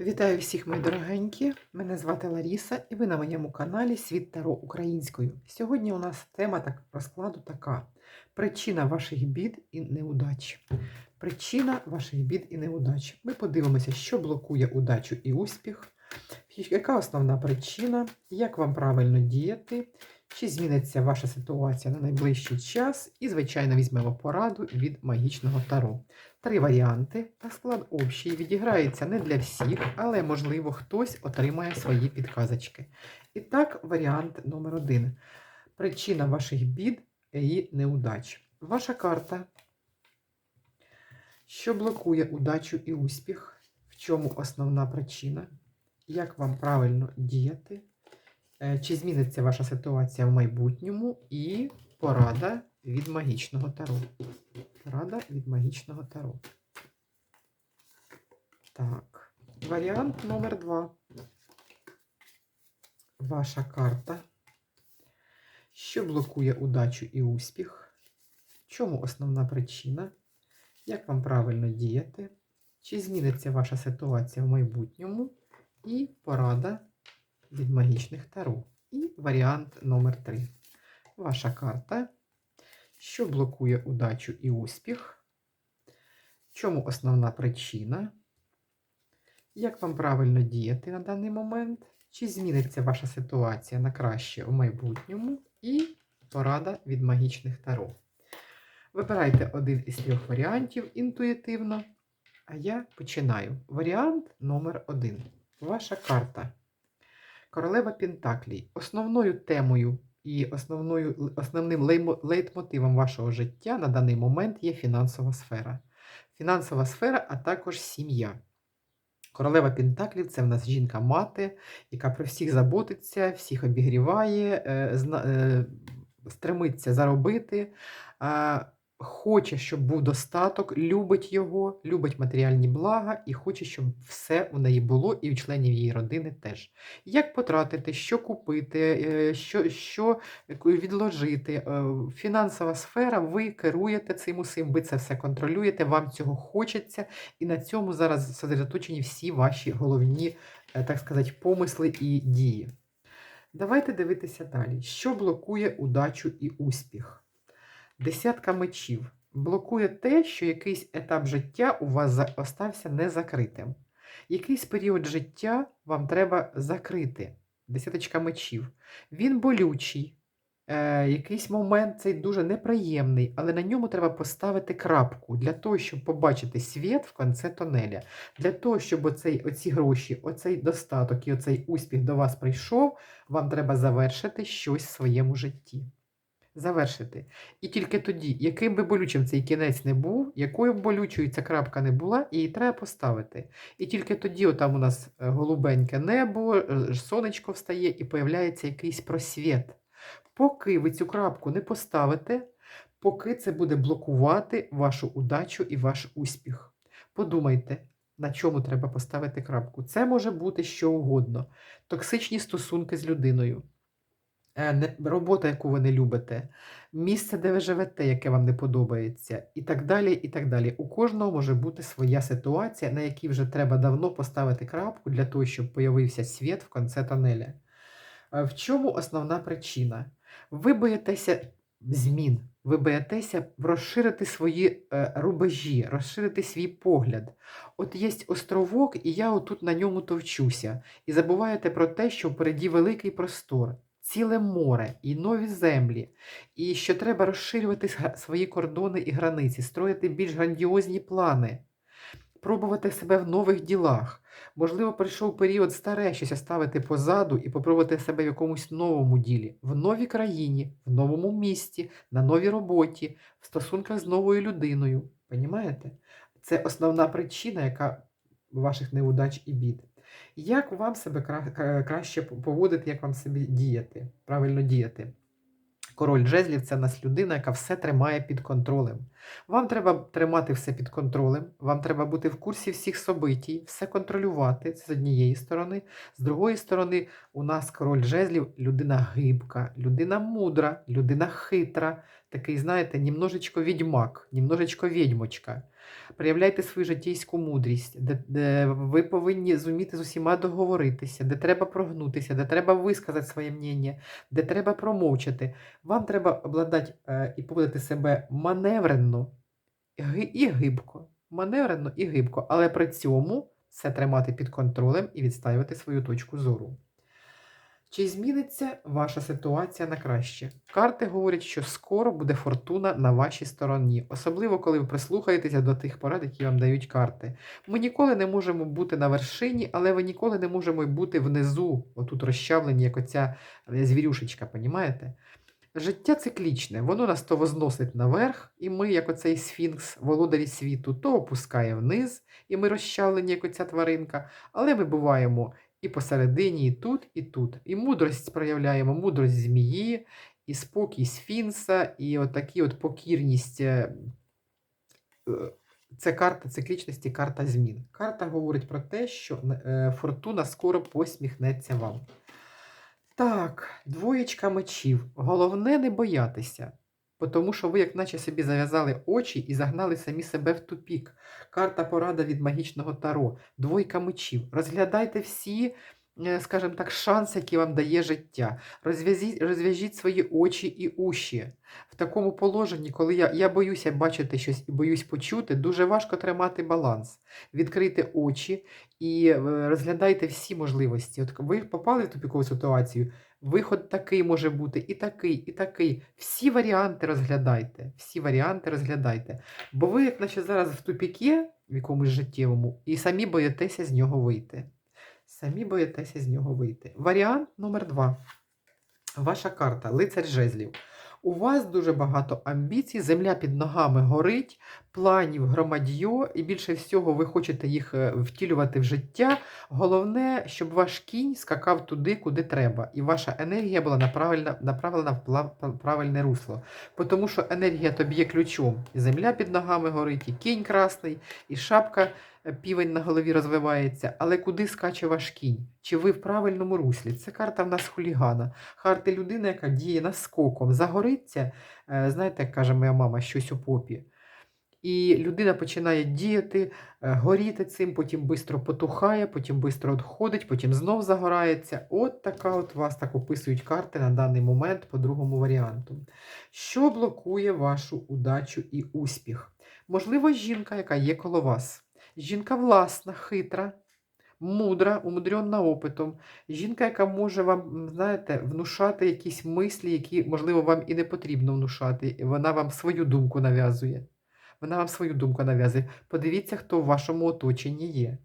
Вітаю всіх, мої дорогенькі! Мене звати Ларіса, і ви на моєму каналі Світ Таро Українською. Сьогодні у нас тема так, розкладу така: причина ваших бід і неудач. Причина ваших бід і неудач. Ми подивимося, що блокує удачу і успіх, яка основна причина, як вам правильно діяти, чи зміниться ваша ситуація на найближчий час, і, звичайно, візьмемо пораду від магічного таро. Три варіанти. Розклад общий відіграється не для всіх, але, можливо, хтось отримає свої підказочки. І так, варіант номер один. Причина ваших бід і неудач. Ваша карта, що блокує удачу і успіх, в чому основна причина, як вам правильно діяти, е, чи зміниться ваша ситуація в майбутньому, і порада від магічного таро. Порада від магічного таро. Так, варіант номер два. Ваша карта. Що блокує удачу і успіх? Чому основна причина? Як вам правильно діяти? Чи зміниться ваша ситуація в майбутньому? І порада від магічних таро. І варіант номер 3. Ваша карта. Що блокує удачу і успіх? Чому основна причина? Як вам правильно діяти на даний момент? Чи зміниться ваша ситуація на краще у майбутньому? І порада від магічних таро. Вибирайте один із трьох варіантів інтуїтивно. А я починаю. Варіант номер один. Ваша карта. Королева Пентаклій. Основною темою і основною, основним лейтмотивом вашого життя на даний момент є фінансова сфера. Фінансова сфера, а також сім'я. Королева Пентаклів це в нас жінка-мати, яка про всіх заботиться, всіх обігріває, е, е, стремиться заробити, хоче, щоб був достаток, любить його, любить матеріальні блага і хоче, щоб все у неї було, і у членів її родини теж. Як потратити, що купити, е, що, що відложити. Е, Фінансова сфера, ви керуєте цим усім, ви це все контролюєте, вам цього хочеться, і на цьому зараз зосередоточені всі ваші головні, е, так сказати, помисли і дії. Давайте дивитися далі. Що блокує удачу і успіх? Десятка мечів блокує те, що якийсь етап життя у вас остався незакритим. Якийсь період життя вам треба закрити. Десяточка мечів. Він болючий. Е, якийсь момент цей дуже неприємний, але на ньому треба поставити крапку для того, щоб побачити світ в кінці тонеля. Для того, щоб оцей, оці гроші, оцей достаток і оцей успіх до вас прийшов, вам треба завершити щось в своєму житті. Завершити. І тільки тоді, яким би болючим цей кінець не був, якою б болючою ця крапка не була, її треба поставити. І тільки тоді, отам у нас е, голубеньке небо, е, сонечко встає і появляється якийсь просвіт. Поки ви цю крапку не поставите, поки це буде блокувати вашу удачу і ваш успіх. Подумайте, на чому треба поставити крапку. Це може бути що угодно: токсичні стосунки з людиною. Е, робота, яку ви не любите, місце, де ви живете, яке вам не подобається, і так далі. і так далі. У кожного може бути своя ситуація, на якій вже треба давно поставити крапку для того, щоб появився світ в кінці тонеля. Е, В чому основна причина? Ви боїтеся змін, ви боїтеся розширити свої е, рубежі, розширити свій погляд. От є островок, і я отут на ньому товчуся. І забуваєте про те, що впереді великий простор, ціле море і нові землі, і що треба розширювати свої кордони і границі, строїти більш грандіозні плани, пробувати себе в нових ділах. Можливо, прийшов період старе щось оставити позаду і попробувати себе в якомусь новому ділі, в новій країні, в новому місті, на новій роботі, в стосунках з новою людиною. Понімаєте? Це основна причина, яка ваших неудач і бід. Як вам себе кра- кра- краще поводити, як вам себе діяти, правильно діяти? Король жезлів це нас людина, яка все тримає під контролем. Вам треба тримати все під контролем, вам треба бути в курсі всіх собитій, все контролювати це з однієї сторони. З другої сторони, у нас король жезлів людина гибка, людина мудра, людина хитра, такий, знаєте, немножечко відьмак, немножечко відьмочка. Проявляйте свою житейську мудрість, де, де ви повинні зуміти з усіма договоритися, де треба прогнутися, де треба висказати своє мнення, де треба промовчати. Вам треба обладати е, і поводити себе маневренно і гибко. Маневренно і гибко, але при цьому все тримати під контролем і відстоювати свою точку зору. Чи зміниться ваша ситуація на краще? Карти говорять, що скоро буде фортуна на вашій стороні, особливо коли ви прислухаєтеся до тих порад, які вам дають карти. Ми ніколи не можемо бути на вершині, але ви ніколи не можемо бути внизу, отут розчавлені, як оця е, звірюшечка, понімаєте? Життя циклічне, воно нас то возносить наверх, і ми, як оцей сфінкс, володарі світу, то опускає вниз, і ми розчавлені, як оця тваринка, але ми буваємо і посередині, і тут, і тут. І мудрость проявляємо, мудрость змії, і спокій сфінкса, і отакі от покірність. е, е, Це карта циклічності, карта змін. Карта говорить про те, що е, фортуна скоро посміхнеться вам. Так, двоєчка мечів. Головне не боятися, бо тому що ви, як наче собі зав'язали очі і загнали самі себе в тупік. Карта порада від магічного таро. Двойка мечів. Розглядайте всі, е, скажімо так, шанси, які вам дає життя. Розв'яжіть свої очі і уші. В такому положенні, коли я, я боюся бачити щось і боюсь почути, дуже важко тримати баланс. Відкрийте очі і е, розглядайте всі можливості. От ви попали в тупікову ситуацію, виход такий може бути, і такий, і такий. Всі варіанти розглядайте. Всі варіанти розглядайте. Бо ви, як наче зараз в тупіке в якомусь життєвому, і самі боїтеся з нього вийти. Самі боїтеся з нього вийти. Варіант номер два. Ваша карта лицар жезлів. У вас дуже багато амбіцій, земля під ногами горить, планів громадьо, і більше всього ви хочете їх е, втілювати в життя. Головне, щоб ваш кінь скакав туди, куди треба, і ваша енергія була направлена, направлена в правильне русло. Тому що енергія тобі є ключом. І земля під ногами горить, і кінь красний, і шапка півень на голові розвивається. Але куди скаче ваш кінь? Чи ви в правильному руслі? Це карта в нас хулігана. Карта людини, яка діє наскоком, загориться, е, знаєте, як каже моя мама, щось у попі. І людина починає діяти, е, горіти цим, потім швидко потухає, потім швидко відходить, потім знов загорається. От така от вас так описують карти на даний момент по другому варіанту. Що блокує вашу удачу і успіх? Можливо, жінка, яка є коло вас. Жінка власна, хитра, мудра, умудрена опитом. Жінка, яка може вам, знаєте, внушати якісь мислі, які, можливо, вам і не потрібно внушати. Вона вам свою думку нав'язує. Вона вам свою думку нав'язує. Подивіться, хто в вашому оточенні є,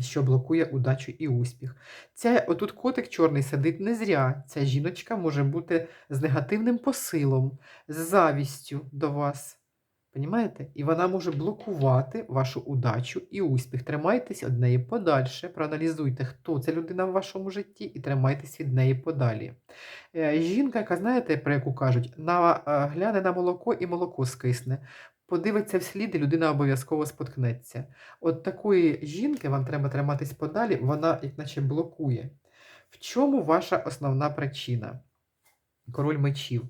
що блокує удачу і успіх. Ця, отут котик чорний сидить не зря. Ця жіночка може бути з негативним посилом, з завістю до вас. Понімаєте? І вона може блокувати вашу удачу і успіх. Тримайтесь від неї подальше, проаналізуйте, хто ця людина в вашому житті, і тримайтесь від неї подалі. Е, Жінка, яка, знаєте, про яку кажуть, на, е, гляне на молоко і молоко скисне. Подивиться вслід, і людина обов'язково споткнеться. От такої жінки вам треба триматись подалі, вона, як наче, блокує. В чому ваша основна причина? Король мечів.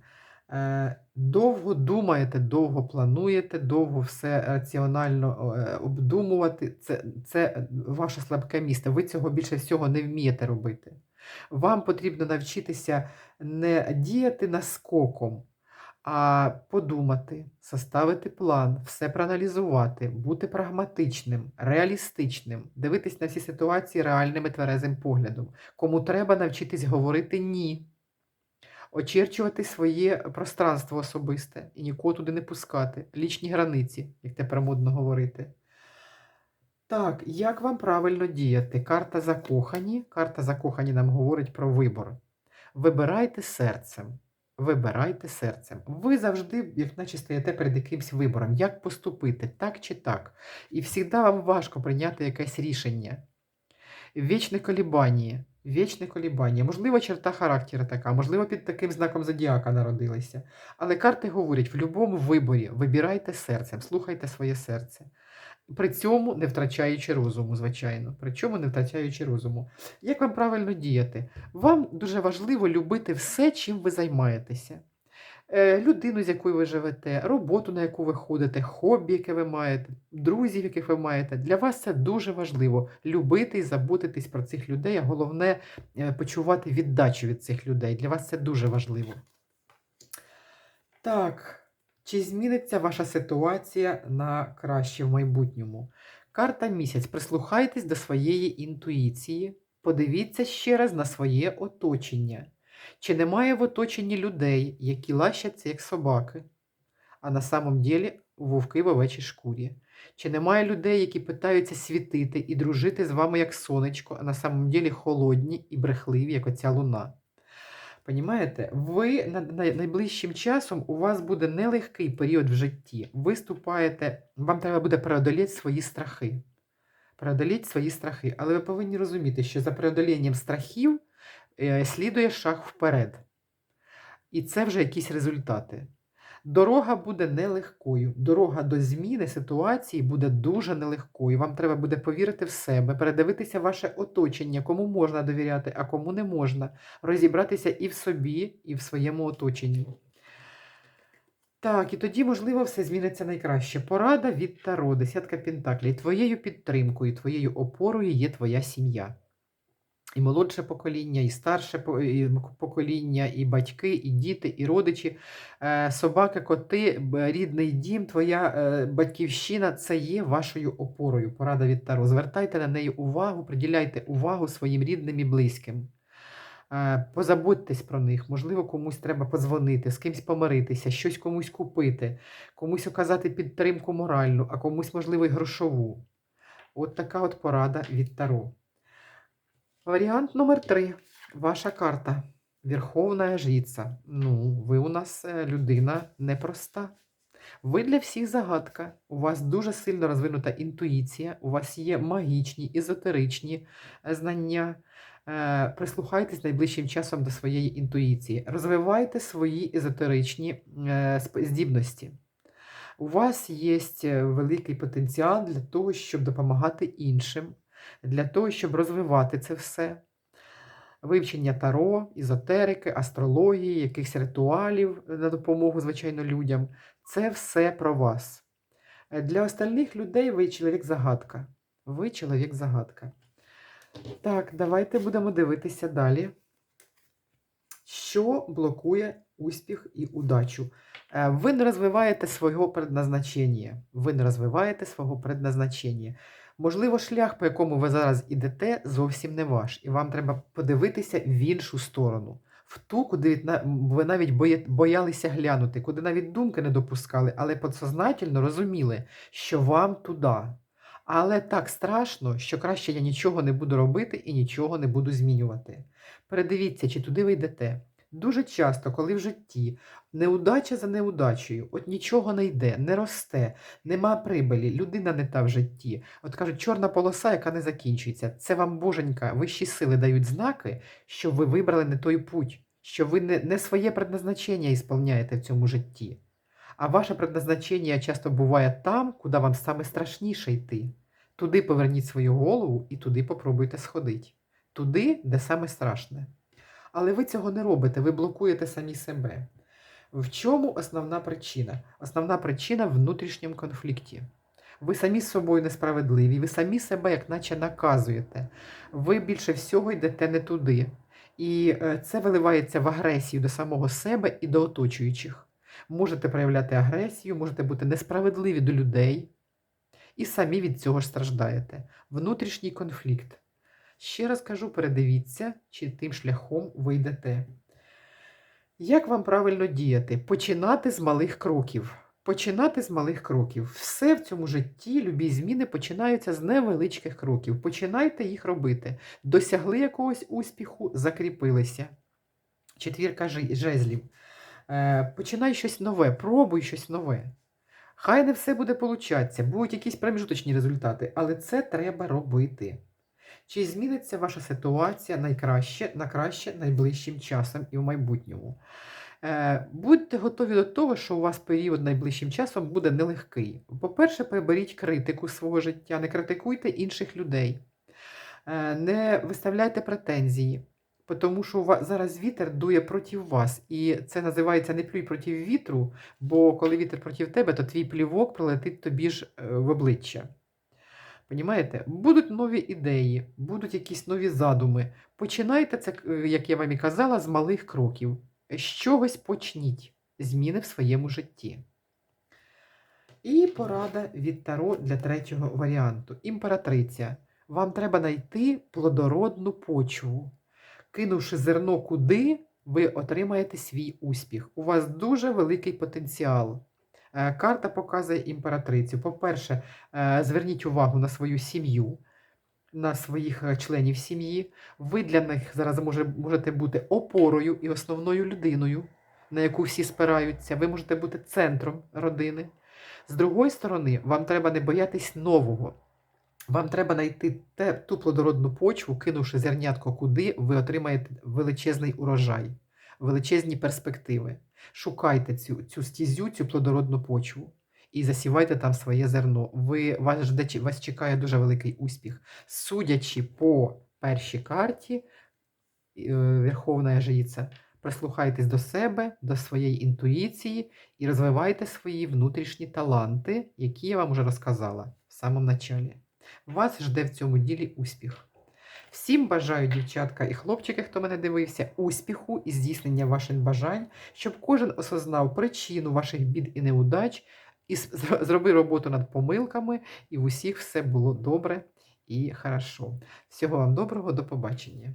Е, Довго думаєте, довго плануєте, довго все раціонально е, обдумувати. Це, це ваше слабке місце. Ви цього більше всього не вмієте робити. Вам потрібно навчитися не діяти наскоком, а подумати, составити план, все проаналізувати, бути прагматичним, реалістичним, дивитись на всі ситуації реальним і тверезим поглядом. Кому треба навчитись говорити ні очерчувати своє пространство особисте і нікого туди не пускати. Лічні границі, як тепер модно говорити. Так, як вам правильно діяти? Карта закохані. Карта закохані нам говорить про вибор. Вибирайте серцем. Вибирайте серцем. Ви завжди, як наче стоїте перед якимсь вибором, як поступити, так чи так. І завжди вам важко прийняти якесь рішення. Вічне колібання. Вічне колібання. Можливо, черта характера така, можливо, під таким знаком зодіака народилися. Але карти говорять: в будь-якому виборі вибирайте серцем, слухайте своє серце. При цьому не втрачаючи розуму, звичайно. При чому не втрачаючи розуму. Як вам правильно діяти? Вам дуже важливо любити все, чим ви займаєтеся. Е, людину, з якою ви живете, роботу, на яку ви ходите, хобі, яке ви маєте, друзів, яких ви маєте. Для вас це дуже важливо любити і заботитись про цих людей, а головне е, почувати віддачу від цих людей. Для вас це дуже важливо. Так, чи зміниться ваша ситуація на краще в майбутньому? Карта місяць. Прислухайтесь до своєї інтуїції, подивіться ще раз на своє оточення. Чи немає в оточенні людей, які лащаться як собаки, а на самом ділі вовки в овечій шкурі? Чи немає людей, які питаються світити і дружити з вами як сонечко, а на самом ділі холодні і брехливі, як оця луна? Понімаєте, ви на, на- найближчим часом у вас буде нелегкий період в житті. Ви ступаєте, вам треба буде преодоліти свої страхи. Преодоліть свої страхи. Але ви повинні розуміти, що за преодолінням страхів слідує шаг вперед. І це вже якісь результати. Дорога буде нелегкою. Дорога до зміни ситуації буде дуже нелегкою. Вам треба буде повірити в себе, передивитися ваше оточення, кому можна довіряти, а кому не можна. Розібратися і в собі, і в своєму оточенні. Так, і тоді, можливо, все зміниться найкраще. Порада від Таро, десятка Пентаклей. Твоєю підтримкою, твоєю опорою є твоя сім'я. І молодше покоління, і старше і покоління, і батьки, і діти, і родичі, е, собаки, коти, рідний дім, твоя е, батьківщина це є вашою опорою. Порада від Таро. Звертайте на неї увагу, приділяйте увагу своїм рідним і близьким. Е, Позаботьтесь про них, можливо, комусь треба подзвонити, з кимсь помиритися, щось комусь купити, комусь оказати підтримку моральну, а комусь, можливо, й грошову. От така от порада від Таро. Варіант номер три. Ваша карта. Верховна жриця. Ну, ви у нас е, людина непроста. Ви для всіх загадка. У вас дуже сильно розвинута інтуїція, у вас є магічні, езотеричні е, знання. Е, Прислухайтесь найближчим часом до своєї інтуїції. Розвивайте свої езотеричні здібності. У вас є великий потенціал для того, щоб допомагати іншим, для того, щоб розвивати це все. Вивчення таро, ізотерики, астрології, якихось ритуалів е, на допомогу, звичайно, людям. Це все про вас. Е, Для остальних людей ви чоловік-загадка. Ви чоловік-загадка. Так, давайте будемо дивитися далі. Що блокує успіх і удачу? Е, Ви не розвиваєте свого предназначення. Ви не розвиваєте свого предназначення. Можливо, шлях, по якому ви зараз ідете, зовсім не ваш, і вам треба подивитися в іншу сторону, в ту, куди ви навіть боялися глянути, куди навіть думки не допускали, але подсознательно розуміли, що вам туди. Але так страшно, що краще я нічого не буду робити і нічого не буду змінювати. Передивіться, чи туди ви йдете. Дуже часто, коли в житті неудача за неудачею, от нічого не йде, не росте, нема прибилі, людина не та в житті. От кажуть, чорна полоса, яка не закінчується. Це вам, боженька, вищі сили дають знаки, що ви вибрали не той путь, що ви не, не своє предназначення ісполняєте в цьому житті. А ваше предназначення часто буває там, куди вам саме страшніше йти. Туди поверніть свою голову і туди попробуйте сходити. Туди, де саме страшне. Але ви цього не робите, ви блокуєте самі себе. В чому основна причина? Основна причина в внутрішньому конфлікті. Ви самі з собою несправедливі, ви самі себе як наче наказуєте. Ви більше всього йдете не туди. І е, це виливається в агресію до самого себе і до оточуючих. Можете проявляти агресію, можете бути несправедливі до людей, і самі від цього ж страждаєте. Внутрішній конфлікт. Ще раз кажу, передивіться, чи тим шляхом ви йдете. Як вам правильно діяти? Починати з малих кроків. Починати з малих кроків. Все в цьому житті, любі зміни починаються з невеличких кроків. Починайте їх робити. Досягли якогось успіху, закріпилися. Четвірка жезлів. Е, починай щось нове, пробуй щось нове. Хай не все буде получатися, будуть якісь проміжуточні результати, але це треба робити. Чи зміниться ваша ситуація найкраще, на краще найближчим часом і в майбутньому? Е, будьте готові до того, що у вас період найближчим часом буде нелегкий. По-перше, приберіть критику свого життя, не критикуйте інших людей, Е, не виставляйте претензії. тому що у вас зараз вітер дує проти вас. І це називається не плюй проти вітру, бо коли вітер проти тебе, то твій плівок прилетить тобі ж е, в обличчя. Понімаєте? Будуть нові ідеї, будуть якісь нові задуми. Починайте це, е, як я вам і казала, з малих кроків. З чогось почніть зміни в своєму житті. І порада від Таро для третього варіанту. Імператриця. Вам треба знайти плодородну почву. Кинувши зерно куди, ви отримаєте свій успіх. У вас дуже великий потенціал. Е, Карта показує імператрицю. По-перше, е, зверніть увагу на свою сім'ю, на своїх е, членів сім'ї. Ви для них зараз може, можете бути опорою і основною людиною, на яку всі спираються. Ви можете бути центром родини. З другої сторони, вам треба не боятись нового. Вам треба знайти те, ту плодородну почву, кинувши зернятко куди, ви отримаєте величезний урожай, величезні перспективи. Шукайте цю, цю стізю, цю плодородну почву і засівайте там своє зерно. Ви, вас, вас чекає дуже великий успіх. Судячи по першій карті, е, Верховна Жриця, прислухайтесь до себе, до своєї інтуїції і розвивайте свої внутрішні таланти, які я вам вже розказала в самому началі. Вас жде в цьому ділі успіх. Всім бажаю, дівчатка і хлопчики, хто мене дивився, успіху і здійснення ваших бажань, щоб кожен осознав причину ваших бід і неудач, і зробив роботу над помилками, і в усіх все було добре і хорошо. Всього вам доброго, до побачення.